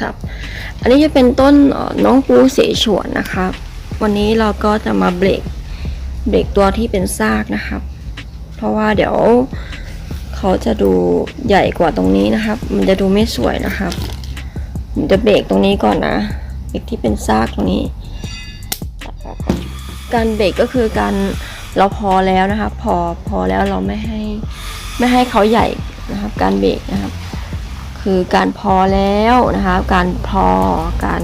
ครับ อันนี้จะเป็นต้นน้องปูเสฉวนนะครับ วันนี้เราก็จะมาเบรกเบรกตัวที่เป็นซากนะครับ เพราะว่าเดี๋ยวเขาจะดูใหญ่กว่าตรงนี้นะครับ มันจะดูไม่สวยนะครับผมจะเบรกตรงนี้ก่อนนะเบรกที่เป็นซากตรงนี้กก่อนการเบรกก็คือการเราพอแล้วนะครับ พอพอแล้วเราไม่ให้ไม่ให้เขาใหญ่นะครับ การเบรกนะครับ คือการพอแล้วนะครับการพอการ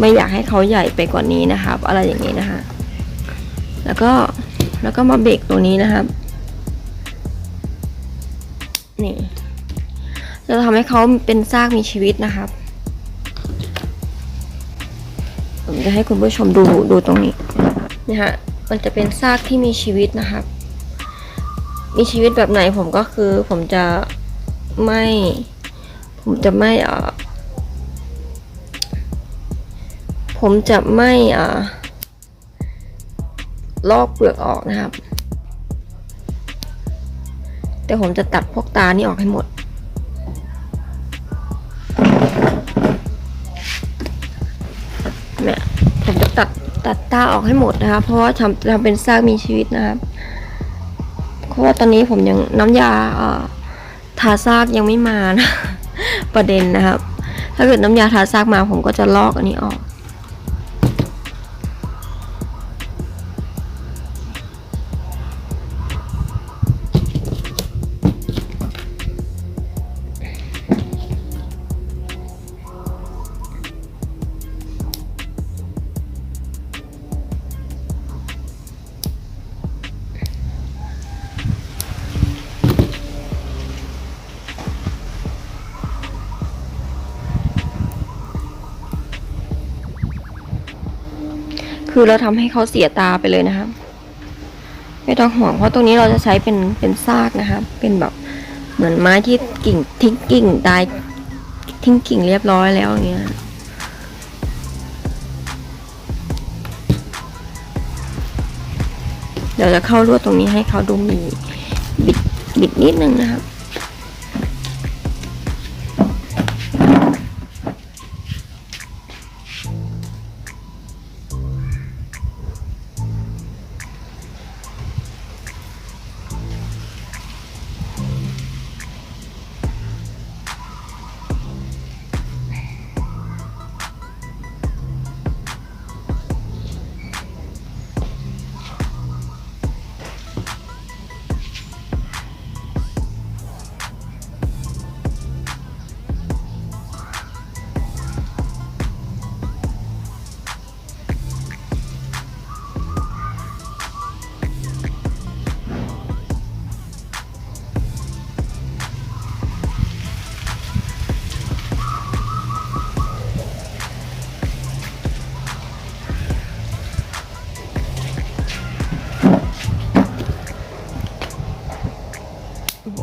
ไม่อยากให้เขาใหญ่ไปกว่านี้นะครับ อะไรอย่างนี้นะคะ แล้วก็แล้วก็มาเบรกตัวนี้นะครับนี่จะทำให้เขาเป็นซากมีชีวิตนะครับผมจะให้คุณผู้ชมดูดูตรงนี้นี่ฮะมันจะเป็นซากที่มีชีวิตนะครับ มีชีวิตแบบไหนผมก็คือผมจะไม่ ผมจะไม่เอ่อผมจะไม่เอ่อลอกเปลือกออกนะครับ แต่ผมจะตัดพวกตานี่ออกให้หมด เนี่ย ผมจะตัดตัดตาออกให้หมดนะครับเพราะว่าทำทำเป็นซากมีชีวิตนะครับ เพราะว่าตอนนี้ผมยังน้ำยาเอ่อทาซากยังไม่มานะ ประเด็นนะครับ ถ้าเกิดน้ำยาทาซากมาผมก็จะลอกอันนี้ออก คือเราทำให้เขาเสียตาไปเลยนะครับไม่ต้องห่วงเพราะตรงนี้เราจะใช้เป็นเป็นซากนะครับเป็นแบบเหมือนไม้ที่กิ่งทิ้งกิ่งตายทิ้งกิ่งเรียบร้อยแล้วอย่างเงี้ยเดี๋ยวจะเข้าลวดตรงนี้ให้เขาดูมีบิดบิดนิดนึงนะครับ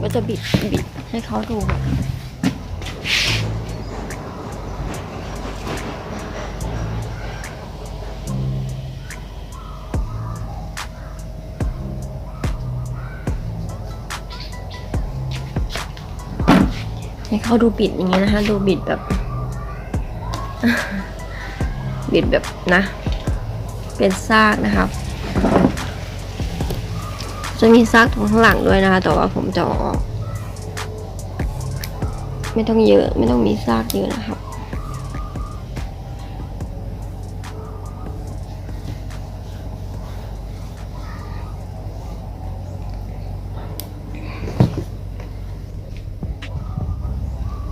ก็จะบิดบิดให้เขาดูแบบให้เขาดูบิดอย่างเงี้ยนะคะ ดูบิดแบบ บิดแบบนะ เป็นซากนะครับ จะมีซากตรงข้างหลังด้วยนะคะ แต่ว่าผมจะออก ไม่ต้องเยอะ ไม่ต้องมีซากเยอะนะครับ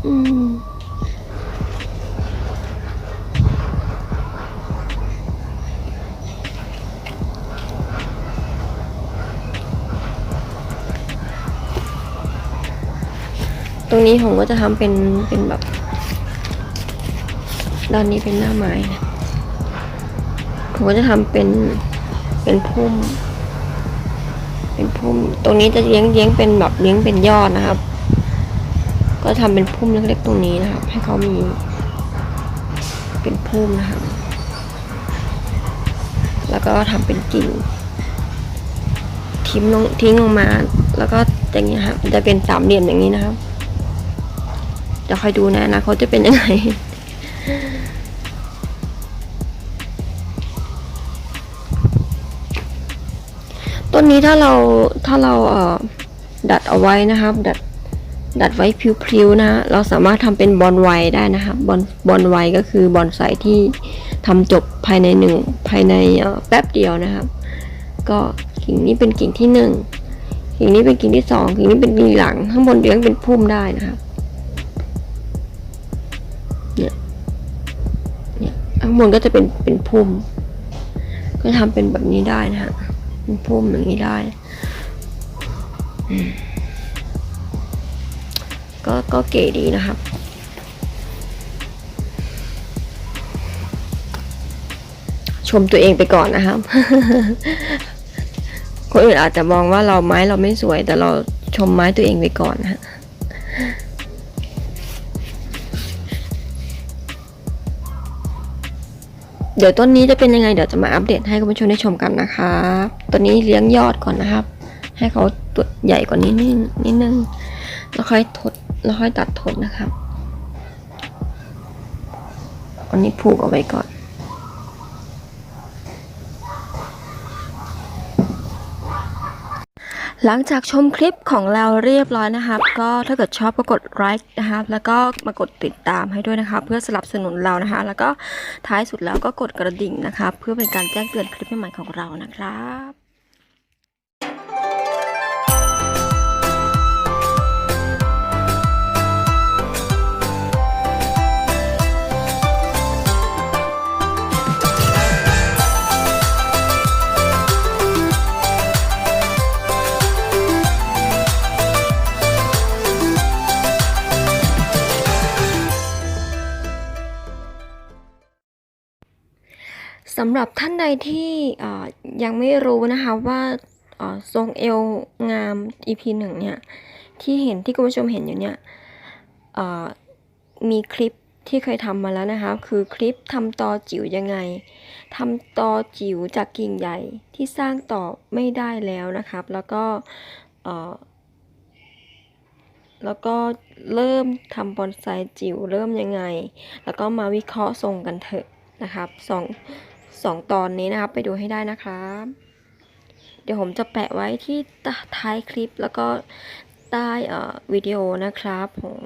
อืม ตรงนี้ผมก็จะทำเป็นเป็นแบบ ด้านนี้เป็นหน้าไม้นะผมก็จะทำเป็นเป็นพุ่ม เป็นพุ่ม ตรงนี้จะเลี้ยงเลี้ยงเป็นแบบเลี้ยงเป็นยอดนะครับ ก็ทำเป็นพุ่มเล็กๆตรงนี้นะครับ ให้เขามี เป็นพุ่มนะครับ แล้วก็ทำเป็นกิ่งทิ้งลงทิ้งลงมา แล้วก็อย่างเงี้ยครับจะเป็นสามเหลี่ยมอย่างนี้นะครับ จะคอยดูนะอนะเขาจะเป็นยังไงต้นนี้ถ้าเราถ้าเราเอ่อดัดเอาไว้นะครับ ดัดดัดไว้พริ้วๆนะฮะเราสามารถทำเป็นบอนไวได้นะครับบอนบอนไวก็คือบอนไซที่ทำจบภายในหนึ่งภายในแป๊บเดียวนะครับ ก็กิ่งนี้เป็นกิ่งที่หนึ่งกิ่งนี้เป็นกิ่งที่สองกิ่งนี้เป็นกิ่งหลัง ข้างบนเลี้ยงเป็นพุ่มได้นะครับ ข้างบนก็จะเป็นเป็นพุ่ม ก็ทำเป็นแบบนี้ได้นะฮะเป็นพุ่มอย่างนี้ได้ ก็ก็เก๋ดีนะครับชมตัวเองไปก่อนนะครับ คนอื่นอาจจะมองว่าเราไม้เราไม่สวย แต่เราชมไม้ตัวเองไปก่อนนะ เดี๋ยวต้นนี้จะเป็นยังไงเดี๋ยวจะมาอัปเดตให้คุณผู้ชมได้ชมกันนะครับต้นนี้เลี้ยงยอดก่อนนะครับ ให้เขาตัวใหญ่กว่านี้นิดนิดนึงแล้วค่อยถดแล้วค่อยตัดถดนะครับอันนี้ผูกเอาไว้ก่อน หลังจากชมคลิปของเราเรียบร้อยนะครับ ก็ถ้าเกิดชอบก็กดไลค์นะครับ แล้วก็มากดติดตามให้ด้วยนะคะ เพื่อสนับสนุนเรานะคะ แล้วก็ท้ายสุดแล้วก็กดกระดิ่งนะคะ เพื่อเป็นการแจ้งเตือนคลิปใหม่ๆของเรานะครับ สำหรับท่านใดที่ยังไม่รู้นะคะว่าทรงเอวงาม EP หนึ่งเนี่ย ที่เห็นที่คุณผู้ชมเห็นอยู่เนี่ยมีคลิปที่เคยทำมาแล้วนะคะ คือคลิปทำตอจิ๋วยังไงทำตอจิ๋วจากกิ่งใหญ่ที่สร้างต่อไม่ได้แล้วนะครับ แล้วก็แล้วก็เริ่มทำบอนไซจิ๋วเริ่มยังไง แล้วก็มาวิเคราะห์ทรงกันเถอะนะครับสอง สองตอนนี้นะครับ ไปดูให้ได้นะครับ เดี๋ยวผมจะแปะไว้ที่ท้ายคลิปแล้วก็ใต้เอ่อวิดีโอนะครับผม